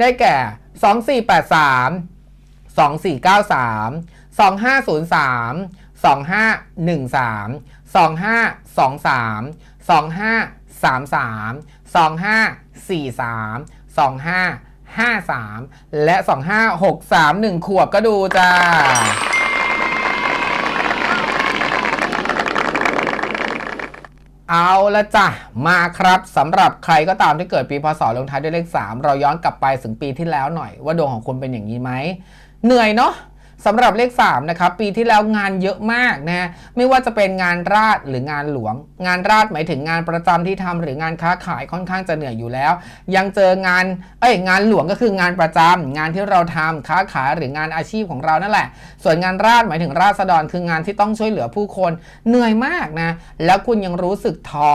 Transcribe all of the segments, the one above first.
ได้แก่ 2483 2493 2503 2513 2523 2533 2543 2553 และ 2563 1 ขวบก็ดูจ้า เอาละจ้ะ มาครับสำหรับใครก็ตามที่เกิดปีพศลงท้ายด้วยเลข 3 เราย้อนกลับไปถึงปีที่แล้วหน่อยว่าดวงของคุณเป็นอย่างนี้ไหม เหนื่อยเนาะ สำหรับเลข3นะครับปีที่แล้วงานเยอะมากนะไม่ว่าจะเป็นงานราษฎรหรืองานหลวง งานราษฎรหมายถึงงานประจำที่ทำหรืองานค้าขายค่อนข้างจะเหนื่อยอยู่แล้ว ยังเจองานเอ้ยงานหลวงก็คืองานประจำงานที่เราทำค้าขายหรืองานอาชีพของเรานั่นแหละ ส่วนงานราษฎรหมายถึงราษฎรคืองานที่ต้องช่วยเหลือผู้คนเหนื่อยมากนะแล้วคุณยังรู้สึกท้อ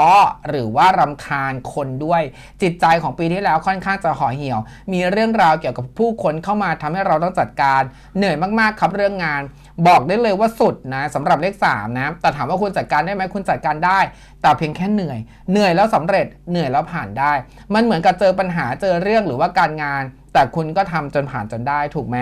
หรือว่ารำคาญคนด้วย จิตใจของปีที่แล้วค่อนข้างจะห่อเหี่ยว มีเรื่องราวเกี่ยวกับผู้คนเข้ามาทำให้เราต้องจัดการเหนื่อยมากๆครับเรื่องงาน บอกได้เลยว่าสุดนะสำหรับเลข3นะแต่ถามว่าคุณจัดการได้ไหมคุณจัดการได้ แต่เพียงแค่เหนื่อย เหนื่อยแล้วสำเร็จเหนื่อยแล้วผ่านได้ มันเหมือนกับเจอปัญหาเจอเรื่องหรือว่าการงาน แต่คุณก็ทำจนผ่านจนได้ถูกไหม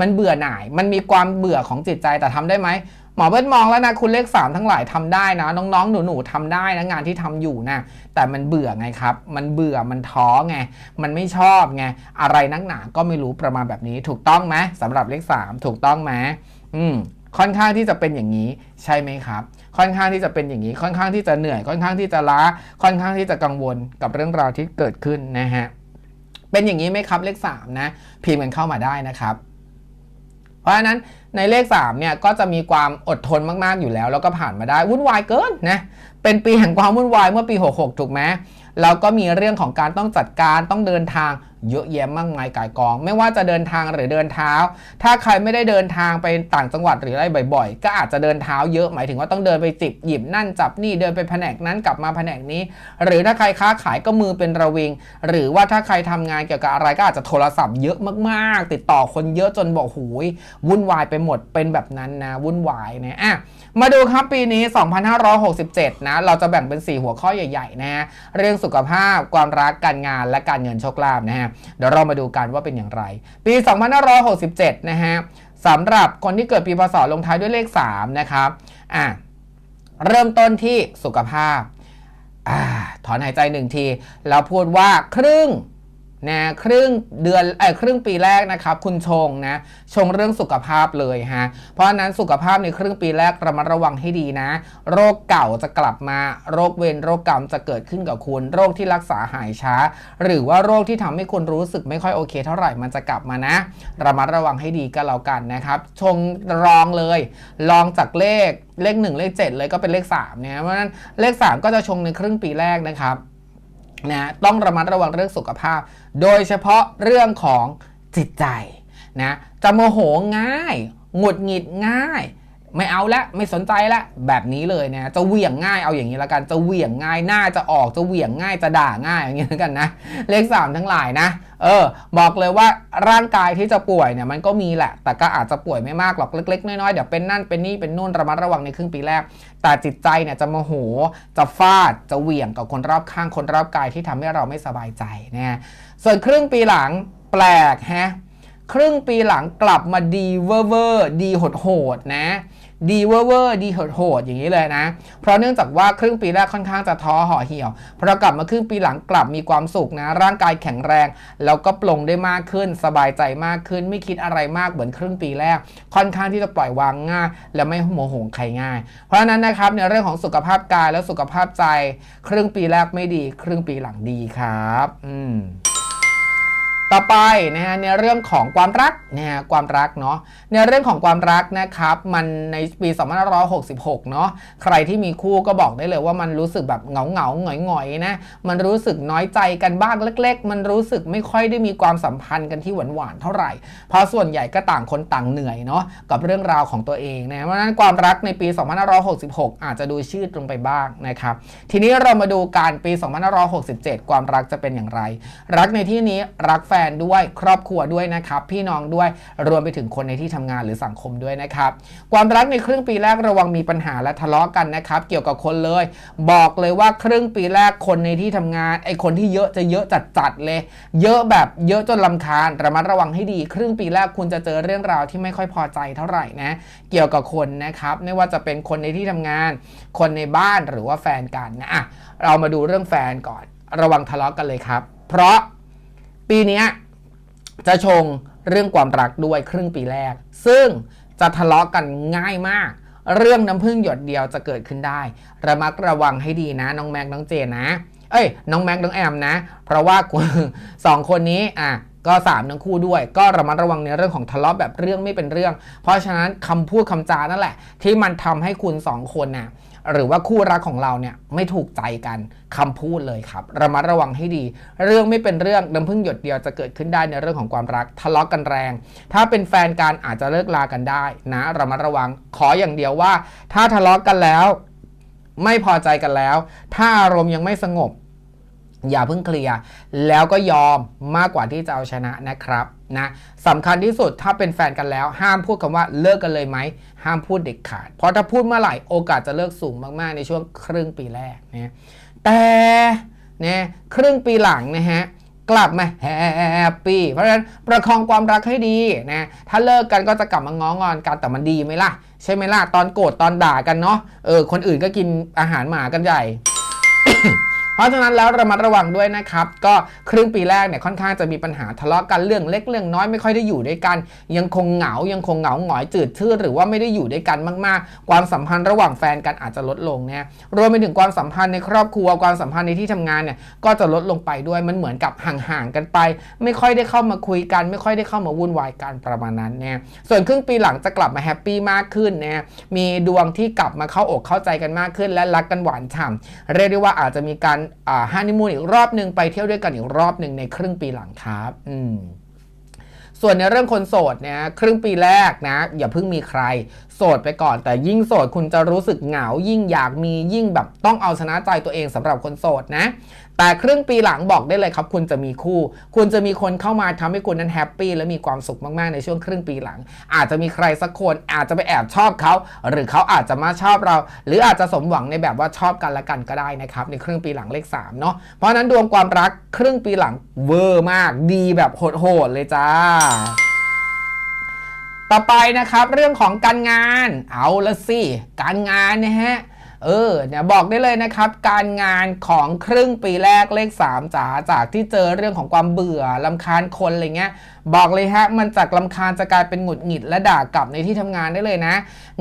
มันเบื่อหน่าย มันมีความเบื่อของจิตใจแต่ทำได้ไหม หมอเบิ้ลมองแล้วนะคุณเลข 3 ทั้งหลายทำได้นะ น้องๆ หนูๆทำได้นะงานที่ทำอยู่นะแต่มันเบื่อไงครับ มันเบื่อมันท้อไง มันไม่ชอบไง อะไรนักหนาก็ไม่รู้ประมาณแบบนี้ถูกต้องไหมสำหรับเลข 3 ถูกต้องไหมอืมค่อนข้างที่จะเป็นอย่างนี้ใช่ไหมครับ ค่อนข้างที่จะเป็นอย่างนี้ ค่อนข้างที่จะเหนื่อย ค่อนข้างที่จะล้า ค่อนข้างที่จะกังวลกับเรื่องราวที่เกิดขึ้นนะฮะเป็นอย่างนี้ไหมครับเลข3นะพิมพ์กันเข้ามาได้นะครับ เพราะฉะนั้นในเลข3เนี่ยก็จะมีความอดทนมากๆอยู่แล้ว แล้วก็ผ่านมาได้วุ่นวายเกินนะเป็นปีแห่งความวุ่นวายเมื่อปี 66 ถูกไหมแล้วก็มีเรื่องของการต้องจัดการต้องเดินทาง เยอะแยะมากมายกายกอง ไม่ว่าจะเดินทางหรือเดินเท้า ถ้าใครไม่ได้เดินทางไปต่างจังหวัดหรืออะไรบ่อยๆ ก็อาจจะเดินเท้าเยอะหมายถึงว่าต้องเดินไปจิบหยิบนั่นจับนี่เดินไปแผนกนั้นกลับมาแผนกนี้ หรือถ้าใครค้าขายก็มือเป็นระวิง หรือว่าถ้าใครทำงานเกี่ยวกับอะไรก็อาจจะโทรศัพท์เยอะมากๆ ติดต่อคนเยอะจนบอกหูยวุ่นวายไปหมดเป็นแบบนั้นนะวุ่นวายนะอะมาดูครับปีนี้ 2567 นะ เราจะแบ่งเป็น 4 หัวข้อใหญ่ๆนะฮะเรื่องสุขภาพความรักการงานและการเงินโชคลาภนะฮะเดี๋ยวเรามาดูกันว่าเป็นอย่างไร ปี 2567 นะฮะสำหรับคนที่เกิดปีพศลงท้ายด้วยเลข 3 นะครับอะเริ่มต้นที่สุขภาพอ่าถอนหายใจหนึ่งที แล้วพูดว่าครึ่ง นะครึ่งเดือนเอ้ครึ่งปีแรกนะครับคุณชงนะชงเรื่องสุขภาพเลยฮะเพราะนั้นสุขภาพในครึ่งปีแรกระมัดระวังให้ดีนะ โรคเก่าจะกลับมาโรคเวรโรคกรรมจะเกิดขึ้นกับคุณ โรคที่รักษาหายช้า หรือว่าโรคที่ทำให้คุณรู้สึกไม่ค่อยโอเค เท่าไหร่มันจะกลับมานะ ระมัดระวังให้ดีก็แล้วกันนะครับ ชงรองเลยลองจากเลขเลข 1 เลข 7 เลยก็เป็นเลข3นะเพราะฉะนั้นเลข 3 ก็จะชงในครึ่งปีแรกนะครับ นะต้องระมัดระวังเรื่องสุขภาพ โดยเฉพาะเรื่องของจิตใจนะจะโมโหง่าย หงุดหงิดง่าย ไม่เอาละไม่สนใจละแบบนี้เลยนะจะเหวี่ยงง่ายเอาอย่างนี้ละกันจะเหวี่ยงง่ายหน้าจะออกจะเหวี่ยงง่ายจะด่าง่ายอย่างนี้แล้วกันนะเลขสามทั้งหลายนะ เออ บอกเลยว่าร่างกายที่จะป่วยเนี่ยมันก็มีแหละ แต่ก็อาจจะป่วยไม่มากหรอกเล็กๆ น้อยๆ เดี๋ยวเป็นนั่นเป็นนี่เป็นนู่นระมัดระวังในครึ่งปีแรก แต่จิตใจเนี่ยจะโมโห จะฟาด จะเหวี่ยงกับคนรอบข้างคนรอบกายที่ทำให้เราไม่สบายใจนะฮะส่วนครึ่งปีหลังแปลกฮะ ครึ่งปีหลังกลับมาดีเวอร์เวอร์ดีโหดโหดนะ ดีเวอร์เวอร์ดีโหดโหดๆอย่างนี้เลยนะ เพราะเนื่องจากว่าครึ่งปีแรกค่อนข้างจะท้อห่อเหี่ยวพอกลับมาครึ่งปีหลังกลับมีความสุขนะ ร่างกายแข็งแรง แล้วก็ปลงได้มากขึ้น สบายใจมากขึ้น ไม่คิดอะไรมากเหมือนครึ่งปีแรก ค่อนข้างที่จะปล่อยวางง่าย และไม่โมโหใครง่าย เพราะฉะนั้นนะครับในเรื่องของสุขภาพกายและสุขภาพใจ ครึ่งปีแรกไม่ดี ครึ่งปีหลังดีครับ อืม ต่อไปนะฮะในเรื่องของความรักนะฮะความรักเนาะในเรื่องของความรักนะครับ มันในปี2566 เนาะใครที่มีคู่ก็บอกได้เลยว่ามันรู้สึกแบบเหงาเหงาหงอยหงอยนะมันรู้สึกน้อยใจกันบ้างเล็ก ๆ มันรู้สึกไม่ค่อยได้มีความสัมพันธ์กันที่หวานหวานเท่าไหร่เพราะส่วนใหญ่ก็ต่างคนต่างเหนื่อยเนาะกับเรื่องราวของตัวเองนะเพราะฉะนั้นความรักในปี 2566 อาจจะดูชืดลงไปบ้างนะครับทีนี้เรามาดูการปี 2567 ความรักจะเป็นอย่างไร รักในที่นี้รักแฟนด้วยครอบครัวด้วยนะครับ พี่น้องด้วยรวมไปถึงคนในที่ทำงานหรือสังคมด้วยนะครับ ความรักในครึ่งปีแรกระวังมีปัญหาและทะเลาะกันนะครับ เกี่ยวกับคนเลย บอกเลยว่าครึ่งปีแรกคนในที่ทำงานไอคนที่เยอะจะเยอะจัดๆเลย เยอะแบบเยอะจนลำคาญระมัดระวังให้ดี ครึ่งปีแรกคุณจะเจอเรื่องราวที่ไม่ค่อยพอใจเท่าไหร่นะ เกี่ยวกับคนนะครับ ไม่ว่าจะเป็นคนในที่ทำงาน คนในบ้านหรือว่าแฟนกันนะอะเรามาดูเรื่องแฟนก่อน ระวังทะเลาะกันเลยครับ เพราะ ปีนี้จะชงเรื่องความรักด้วยครึ่งปีแรก ซึ่งจะทะเลาะกันง่ายมาก เรื่องน้ำพึ่งหยดเดียวจะเกิดขึ้นได้ ระมัดระวังให้ดีนะ น้องแม็กน้องเจนนะเอ้ย น้องแม็กน้องแอมนะ เพราะว่าสองคนนี้อะก็สามทั้งคู่ด้วย ก็ระมัดระวังในเรื่องของทะเลาะแบบเรื่องไม่เป็นเรื่อง เพราะฉะนั้นคำพูดคำจานั่นแหละ ที่มันทำให้คุณสองคนน่ะ หรือว่าคู่รักของเราเนี่ยไม่ถูกใจกันคำพูดเลยครับระมัดระวังให้ดี เรื่องไม่เป็นเรื่องน้ำพึ่งหยดเดียวจะเกิดขึ้นได้ในเรื่องของความรักทะเลาะกันแรง ถ้าเป็นแฟนกันอาจจะเลิกลากันได้นะระมัดระวังขออย่างเดียวว่า ถ้าทะเลาะกันแล้ว ไม่พอใจกันแล้ว ถ้าอารมณ์ยังไม่สงบ อย่าเพิ่งเคลียร์แล้วก็ยอมมากกว่าที่จะเอาชนะนะครับ นะสำคัญที่สุดถ้าเป็นแฟนกันแล้ว ห้ามพูดคำว่าเลิกกันเลยไหม ห้ามพูดเด็ดขาด เพราะถ้าพูดเมื่อไหร่โอกาสจะเลิกสูงมากๆ ในช่วงครึ่งปีแรกนะแต่นะครึ่งปีหลังนะฮะกลับมาแฮปปี้เพราะฉะนั้นประคองความรักให้ดีนะถ้าเลิกกันก็จะกลับมาง้องอนกันแต่มันดีไหมล่ะ ใช่ไหมล่ะ ตอนโกรธตอนด่ากันเนาะเออคนอื่นก็กินอาหารหมากันใหญ่ เพราะฉะนั้นแล้วระมัดระวังด้วยนะครับ ก็ครึ่งปีแรกเนี่ยค่อนข้างจะมีปัญหาทะเลาะกันเรื่องเล็กเรื่องน้อยไม่ค่อยได้อยู่ด้วยกัน ยังคงเหงายังคงเหงาหงอยจืดชืดหรือว่าไม่ได้อยู่ด้วยกันมากๆ ความสัมพันธ์ระหว่างแฟนกันอาจจะลดลงเนี่ยรวมไปถึงความสัมพันธ์ในครอบครัวความสัมพันธ์ในที่ทำงานเนี่ยก็จะลดลงไปด้วยมันเหมือนกับห่างๆกันไป ไม่ค่อยได้เข้ามาคุยกัน ไม่ค่อยได้เข้ามาวุ่นวายกันประมาณนั้นเนี่ยส่วนครึ่งปีหลังจะกลับมาแฮปปี้มากขึ้นเนี่ยมีดวงที่กลับมาเข้าอกเข้าใจกันมากขึ้น และรักกันหวานฉ่ำเรียกได้ว่าอาจจะมีการฮันนีมูนอีกรอบหนึ่งไปเที่ยวด้วยกันอีกรอบหนึ่งในครึ่งปีหลังครับอืมส่วนในเรื่องคนโสดเนี่ยครึ่งปีแรกนะ อย่าเพิ่งมีใคร โสดไปก่อน แต่ยิ่งโสดคุณจะรู้สึกเหงายิ่งอยากมียิ่งแบบต้องเอาชนะใจตัวเองสำหรับคนโสดนะ แต่ครึ่งปีหลังบอกได้เลยครับ คุณจะมีคู่ คุณจะมีคนเข้ามาทำให้คุณนั้นแฮปปี้และมีความสุขมาก ๆ ในช่วงครึ่งปีหลัง อาจจะมีใครสักคนอาจจะไปแอบชอบเขา หรือเขาอาจจะมาชอบเรา หรืออาจจะสมหวังในแบบว่าชอบกันละกันก็ได้นะครับ ในครึ่งปีหลังเลข3เนาะเพราะนั้นดวงความรักครึ่งปีหลังเวอร์มากดีแบบโหดๆเลยจ้าต่อไปนะครับเรื่องของการงานเอาละสิการงานนะฮะ เออเนี่ยบอกได้เลยนะครับ การงานของครึ่งปีแรกเลข 3จ๋าจากที่เจอเรื่องของความเบื่อลำคาญคนอะไรเงี้ยบอกเลยฮะ มันจากลำคาญจะกลายเป็นหงุดหงิดและด่ากลับในที่ทำงานได้เลยนะ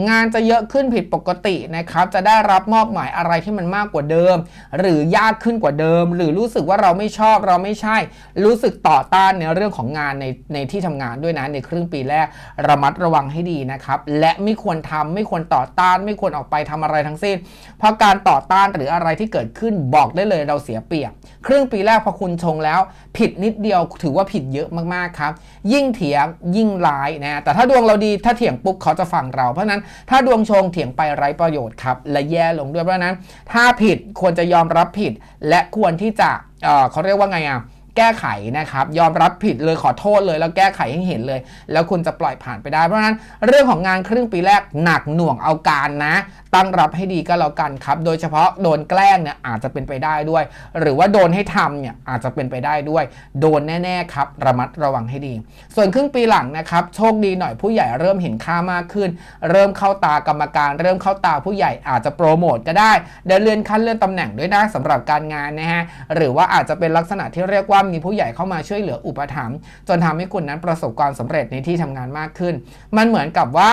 งานจะเยอะขึ้นผิดปกตินะครับ จะได้รับมอบหมายอะไรที่มันมากกว่าเดิม หรือยากขึ้นกว่าเดิม หรือรู้สึกว่าเราไม่ชอบเราไม่ใช่ รู้สึกต่อต้านในเรื่องของงานในในที่ทำงานด้วยนะในครึ่งปีแรกระมัดระวังให้ดีนะครับ และไม่ควรทำไม่ควรต่อต้าน ไม่ควรออกไปทำอะไรทั้งสิ้น เพราะการต่อต้านหรืออะไรที่เกิดขึ้นบอกได้เลยเราเสียเปรียบ ครึ่งปีแรกพอคุณชงแล้ว ผิดนิดเดียวถือว่าผิดเยอะมากๆครับยิ่งเถียงยิ่งร้ายนะแต่ถ้าดวงเราดีถ้าเถียงปุ๊บเขาจะฟังเรา เพราะนั้นถ้าดวงชงเถียงไปไร้ประโยชน์ครับและแย่ลงด้วยเพราะนั้น ถ้าผิดควรจะยอมรับผิด และควรที่จะเอ่อเขาเรียกว่าไงอะแก้ไขนะครับ ยอมรับผิดเลยขอโทษเลย แล้วแก้ไขให้เห็นเลย แล้วคุณจะปล่อยผ่านไปได้เพราะฉะนั้นเรื่องของงานครึ่งปีแรกหนักหน่วงเอาการนะตั้งรับให้ดีก็แล้วกันครับ โดยเฉพาะโดนแกล้งเนี่ยอาจจะเป็นไปได้ด้วย หรือว่าโดนให้ทำเนี่ยอาจจะเป็นไปได้ด้วย โดนแน่ๆครับ ระมัดระวังให้ดี ส่วนครึ่งปีหลังนะครับ โชคดีหน่อยผู้ใหญ่เริ่มเห็นค่ามากขึ้น เริ่มเข้าตากรรมการ เริ่มเข้าตาผู้ใหญ่อาจจะโปรโมทก็ได้ได้เลื่อนขั้นเลื่อนตำแหน่งด้วยนะสำหรับการงานนะฮะหรือว่าอาจจะเป็นลักษณะที่เรียกว่ามีผู้ใหญ่เข้ามาช่วยเหลืออุปถัมภ์จนทำให้คุณนั้นประสบความสำเร็จในที่ทำงานมากขึ้น มันเหมือนกับว่า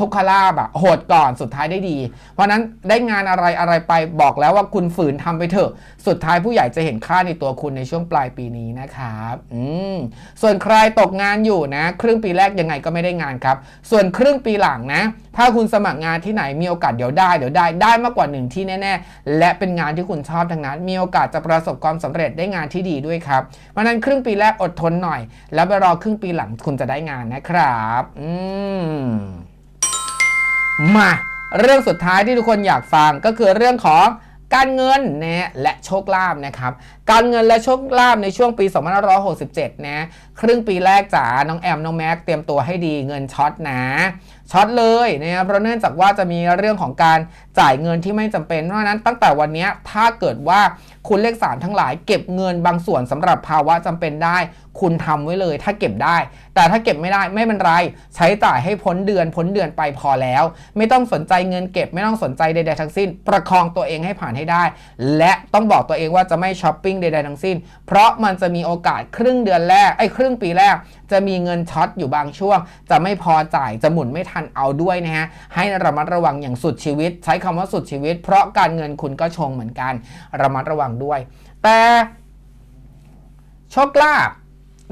ทุกขลาบอะโหดก่อนสุดท้ายได้ดี เพราะนั้นได้งานอะไรอะไรไปบอกแล้วว่าคุณฝืนทำไปเถอะ สุดท้ายผู้ใหญ่จะเห็นค่าในตัวคุณในช่วงปลายปีนี้นะครับอืมส่วนใครตกงานอยู่นะ ครึ่งปีแรกยังไงก็ไม่ได้งานครับ ส่วนครึ่งปีหลังนะ ถ้าคุณสมัครงานที่ไหนมีโอกาสเดี๋ยวได้เดี๋ยวได้ได้มากกว่าหนึ่งที่แน่ ๆ และเป็นงานที่คุณชอบทั้งนั้น มีโอกาสจะประสบความสำเร็จได้งานที่ดีด้วยครับเพราะฉะนั้นครึ่งปีแรกอดทนหน่อย แล้วไปรอครึ่งปีหลังคุณจะได้งานนะครับ อืม มาเรื่องสุดท้ายที่ทุกคนอยากฟังก็คือเรื่องของการเงินนะและโชคลาภนะครับ การเงินและโชคลาภในช่วงปี 2567 นะ ครึ่งปีแรกจ๋าน้องแอม น้องแม็ก เตรียมตัวให้ดีเงินช็อตนะ ช็อตเลยนะครับเพราะเนื่องจากว่าจะมีเรื่องของการจ่ายเงินที่ไม่จำเป็น เพราะนั้นตั้งแต่วันนี้ถ้าเกิดว่าคุณเลขสามทั้งหลาย เก็บเงินบางส่วนสำหรับภาวะจำเป็นได้ คุณทำไว้เลย ถ้าเก็บได้ แต่ถ้าเก็บไม่ได้ไม่เป็นไร ใช้จ่ายให้พ้นเดือนพ้นเดือนไปพอแล้ว ไม่ต้องสนใจเงินเก็บไม่ต้องสนใจใดๆทั้งสิ้น ประคองตัวเองให้ผ่านให้ได้ และต้องบอกตัวเองว่าจะไม่ช้อปปิ้งใดๆทั้งสิ้น เพราะมันจะมีโอกาสครึ่งเดือนแรกไอ้ครึ่งปีแรก จะมีเงินช็อตอยู่บางช่วง จะไม่พอจ่ายจะหมุนไม่ทันเอาด้วยนะฮะให้ระมัดระวังอย่างสุดชีวิต ใช้คำว่าสุดชีวิต เพราะการเงินคุณก็ชงเหมือนกัน ระมัดระวังด้วย แต่โชคลาภ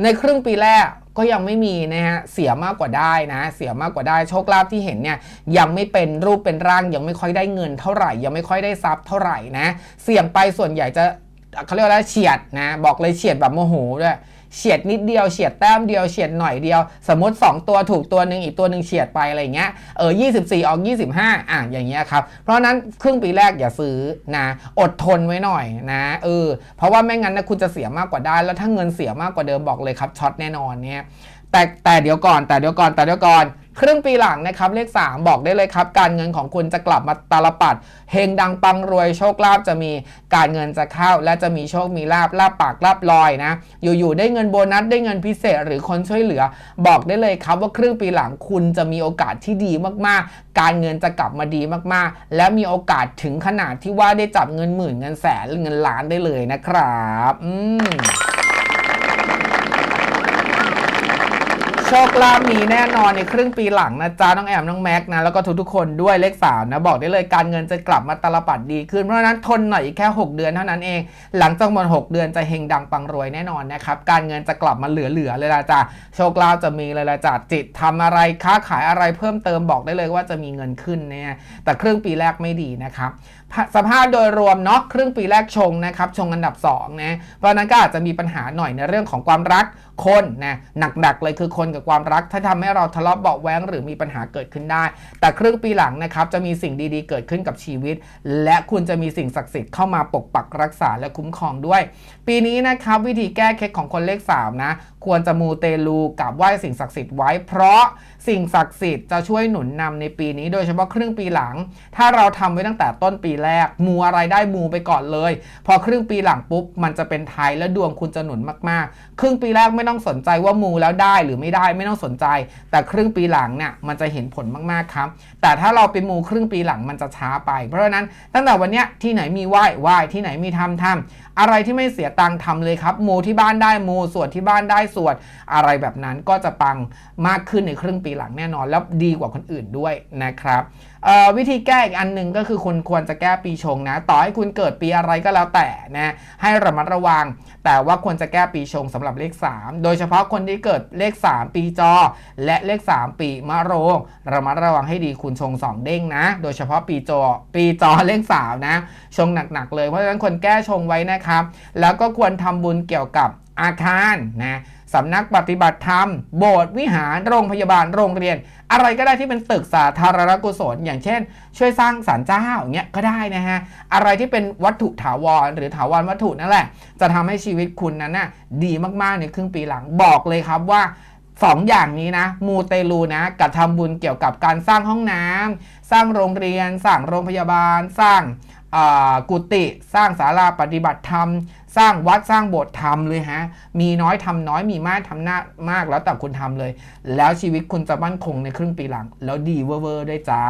ในครึ่งปีแรกก็ยังไม่มีนะฮะ เสียมากกว่าได้นะ เสียมากกว่าได้ โชคลาภที่เห็นเนี่ยยังไม่เป็นรูปเป็นร่างยังไม่ค่อยได้เงินเท่าไหร่ ยังไม่ค่อยได้ทรัพย์เท่าไหร่นะ เสี่ยงไปส่วนใหญ่จะเขาเรียกว่าเฉียดนะ บอกเลยเฉียดแบบโมโหด้วย เฉียดนิดเดียวเฉียดแต้มเดียวเฉียดหน่อยเดียว สมมติ 2 ตัวถูกตัวหนึ่งอีกตัวหนึ่งเฉียดไปอะไรเงี้ยเออ24 ออก 25 อะอย่างเงี้ยครับ เพราะนั้นครึ่งปีแรกอย่าซื้อนะอดทนไว้หน่อยนะเออเพราะว่าไม่งั้นนะคุณจะเสียมากกว่าได้ แล้วถ้าเงินเสียมากกว่าเดิมบอกเลยครับช็อตแน่นอนเนี่ย แต่แต่เดี๋ยวก่อนแต่เดี๋ยวก่อนแต่เดี๋ยวก่อนครึ่งปีหลังนะครับเลข 3 บอกได้เลยครับ การเงินของคุณจะกลับมาตาลปัดเฮงดังปังรวยโชคลาภจะมีการเงินจะเข้า และจะมีโชคมีลาบลาบปากลาบลอยนะ อยู่ๆได้เงินโบนัสได้เงินพิเศษหรือคนช่วยเหลือ บอกได้เลยครับว่าครึ่งปีหลังคุณจะมีโอกาสที่ดีมากๆ การเงินจะกลับมาดีมากๆ และมีโอกาสถึงขนาดที่ว่าได้จับเงินหมื่นเงินแสนเงินล้านได้เลยนะครับ อืม ชคลาภมีแน่นอนในครึ่งปีหลังนะจ๊ะน้องแอมน้องแม็กนะแล้วก็ทุกๆคนด้วยเลขสามนะบอกได้เลยการเงินจะกลับมาตาลปัดดีขึ้นเพราะฉะนั้นทนหน่อยอีกแค่ 6 เดือนเท่านั้นเอง หลังจากหมด6เดือนจะเฮงดังปังรวยแน่นอนนะครับการเงินจะกลับมาเหลือๆเลยละจ้ะโชคลาภจะมีเลยละจ้ะจิตทำอะไรค้าขายอะไรเพิ่มเติมบอกได้เลยว่าจะมีเงินขึ้นเนี่ยแต่ครึ่งปีแรกไม่ดีนะครับสภาพโดยรวมเนาะครึ่งปีแรกชงนะครับชงอันดับ2นะเพราะฉะนั้นก็อาจจะมีปัญหาหน่อยในเรื่องของความรัก คนนะหนักๆเลยคือคนกับความรัก ถ้าทำให้เราทะเลาะเบาะแว้งหรือมีปัญหาเกิดขึ้นได้ แต่ครึ่งปีหลังนะครับจะมีสิ่งดีๆเกิดขึ้นกับชีวิต และคุณจะมีสิ่งศักดิ์สิทธิ์เข้ามาปกปักรักษาและคุ้มครองด้วย ปีนี้นะครับวิธีแก้เคล็ดของคนเลข3นะควรจะมูเตลูกับไหว้สิ่งศักดิ์สิทธิ์ไว้ เพราะสิ่งศักดิ์สิทธิ์จะช่วยหนุนนำในปีนี้ โดยเฉพาะครึ่งปีหลัง ถ้าเราทำไว้ตั้งแต่ต้นปีแรก มูอะไรได้มูไปก่อนเลย พอครึ่งปีหลังปุ๊บมันจะเป็นไทยและดวงคุณจะหนุนมากๆ ครึ่งปีแรกไม่ต้องสนใจว่ามูแล้วได้หรือไม่ได้ไม่ต้องสนใจ แต่ครึ่งปีหลังเนี่ยมันจะเห็นผลมากๆครับ แต่ถ้าเราไปมูครึ่งปีหลังมันจะช้าไป เพราะฉะนั้นตั้งแต่วันนี้ที่ไหนมีไหว้ไหว้ที่ไหนมีทำทำอะไรที่ไม่เสียตังค์ทำเลยครับมูที่บ้านได้มูสวดที่บ้านได้สวดอะไรแบบนั้นก็จะปังมากขึ้นในครึ่งปีหลังแน่นอน แล้วดีกว่าคนอื่นด้วยนะครับวิธีแก้อีกอันหนึ่งก็คือคุณควรจะแก้ปีชงนะ ต่อให้คุณเกิดปีอะไรก็แล้วแต่นะให้ระมัดระวัง แต่ว่าควรจะแก้ปีชงสำหรับเลข 3 โดยเฉพาะคนที่เกิดเลข 3 ปีจอ และเลข 3 ปีมะโรงระมัดระวังให้ดีคุณชง 2 เด้งนะ โดยเฉพาะปีจอปีจอเลข3นะชงหนักๆเลยเพราะฉะนั้นคนแก้ชงไว้นะครับแล้วก็ควรทำบุญเกี่ยวกับอาคารนะสำนักปฏิบัติธรรม โบสถ์วิหาร โรงพยาบาล โรงเรียน อะไรก็ได้ที่เป็นตึกสาธารณกุศล อย่างเช่น ช่วยสร้างศาลเจ้าอย่างเงี้ยก็ได้นะฮะ อะไรที่เป็นวัตถุถาวร หรือถาวรวัตถุนั่นแหละ จะทำให้ชีวิตคุณนั้นน่ะดีมากๆในครึ่งปีหลัง บอกเลยครับว่าสองอย่างนี้นะ มูเตลูนะกับทำบุญเกี่ยวกับการสร้างห้องน้ำสร้างโรงเรียน สร้างโรงพยาบาล สร้าง กุฏิสร้างศาลาปฏิบัติธรรม สร้างวัดสร้างโบสถ์ทำเลยฮะ มีน้อยทำน้อยมีมากทำหน้ามากแล้วแต่คุณทำเลย แล้วชีวิตคุณจะมั่นคงในครึ่งปีหลัง แล้วดีเวอร์ๆด้วยจ้า